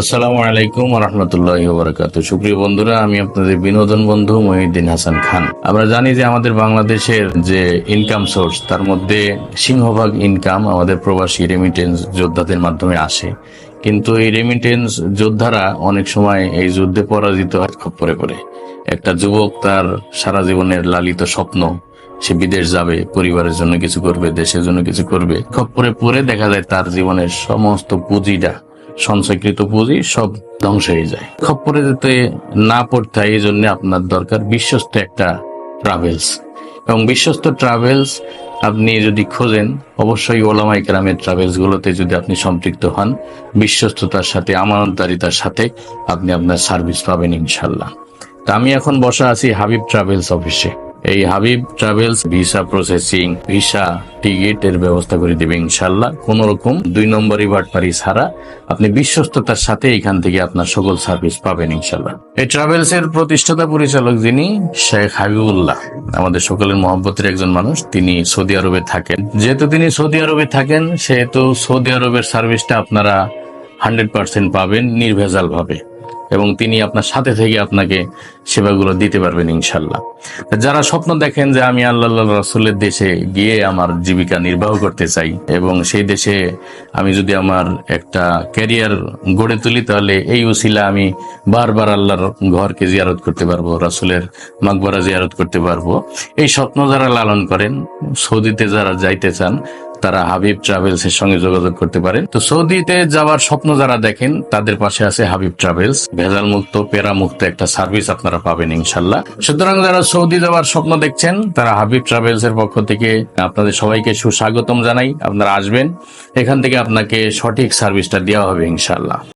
আসসালামু আলাইকুম রহমতুল্লাহ বরকাত সুপ্রিয় বন্ধুরা, আমি আপনাদের বিনোদন বন্ধু মহিউদ্দিন হাসান খান। আমরা জানি যে আমাদের বাংলাদেশের যে ইনকাম সোর্স তার মধ্যে সিংহভাগ ইনকাম আমাদের প্রবাসী রেমিটেন্স যোদ্ধাদের মাধ্যমে আসে। কিন্তু এই রেমিটেন্স যোদ্ধারা অনেক সময় এই যুদ্ধে পরাজিত হয় খপ্পরে করে একটা যুবক তার সারা জীবনের লালিত স্বপ্ন, সে বিদেশ যাবে, পরিবারের জন্য কিছু করবে, দেশের জন্য কিছু করবে, খপ্পরে পরে দেখা যায় তার জীবনের সমস্ত পুঁজিটা সঞ্চয়কৃত পুঁজি সব ধ্বংস হয়ে যায়। খপ্পরে যেতে না পড়তে হয় এই জন্য আপনার দরকার বিশ্বস্ত একটা ট্রাভেলস এবং বিশ্বস্ত ট্রাভেলস আপনি যদি খোঁজেন, অবশ্যই ওলামাই গ্রামের ট্রাভেলস গুলোতে যদি আপনি সম্পৃক্ত হন, বিশ্বস্ততার সাথে, আমানতদারিতার সাথে আপনি আপনার সার্ভিস পাবেন ইনশাল্লাহ তা আমি এখন বসা আছি হাবিব ট্রাভেলস অফিসে এই Habib travels visa processing visa ticket এর ব্যবস্থা করে দিবে ইনশাল্লাহ কোন রকম দুই নম্বরই বাটপারি ছাড়া আপনি বিশ্বস্ততার সাথে এখান থেকে আপনার সকল সার্ভিস পাবেন ইনশাল্লাহ এই ট্রাভেলস এর প্রতিষ্ঠাতা পরিচালক যিনি, শেখ হাবিবুল্লাহ। আমাদের সকলের মহব্বতের একজন মানুষ, তিনি সৌদি আরবে থাকেন। যেহেতু তিনি সৌদি আরবে থাকেন, সেহেতু সৌদি আরবের সার্ভিসটা আপনারা হান্ড্রেড পার্সেন্ট পাবেন নির্ভেজাল ভাবে এবং তিনি আপনার সাথে থেকে আপনাকে সেবাগুলো দিতে পারবেন ইনশাল্লাহ। যারা স্বপ্ন দেখেন যে আমি আল্লাহ রাসুলের দেশে গিয়ে আমার জীবিকা নির্বাহ করতে চাই এবং সেই দেশে আমি যদি আমার একটা ক্যারিয়ার গড়ে তুলি, তাহলে এই উসিলা আমি বারবার আল্লাহর ঘরকে জিয়ারত করতে পারব, রাসুলের মাকবরা জিয়ারত করতে পারব। এই স্বপ্ন যারা লালন করেন, সৌদিতে যারা যাইতে চান তারা হাবিব ট্রাভেলস এর সঙ্গে যোগাযোগ করতে পারেন তো সৌদিতে যাওয়ার স্বপ্ন যারা দেখেন, তাদের পাশে আছে হাবিব ট্রাভেলস। ভেজাল মুক্ত পেরা মুক্ত একটা সার্ভিস আপনারা পাবেন ইনশাল্লাহ। সুতরাং যারা সৌদি যাওয়ার স্বপ্ন দেখছেন, তারা হাবিব ট্রাভেলস এর পক্ষ থেকে আপনাদের সবাইকে সুস্বাগতম জানাই। আপনারা আসবেন, এখান থেকে আপনাকে সঠিক সার্ভিসটা দেওয়া হবে ইনশাল্লাহ।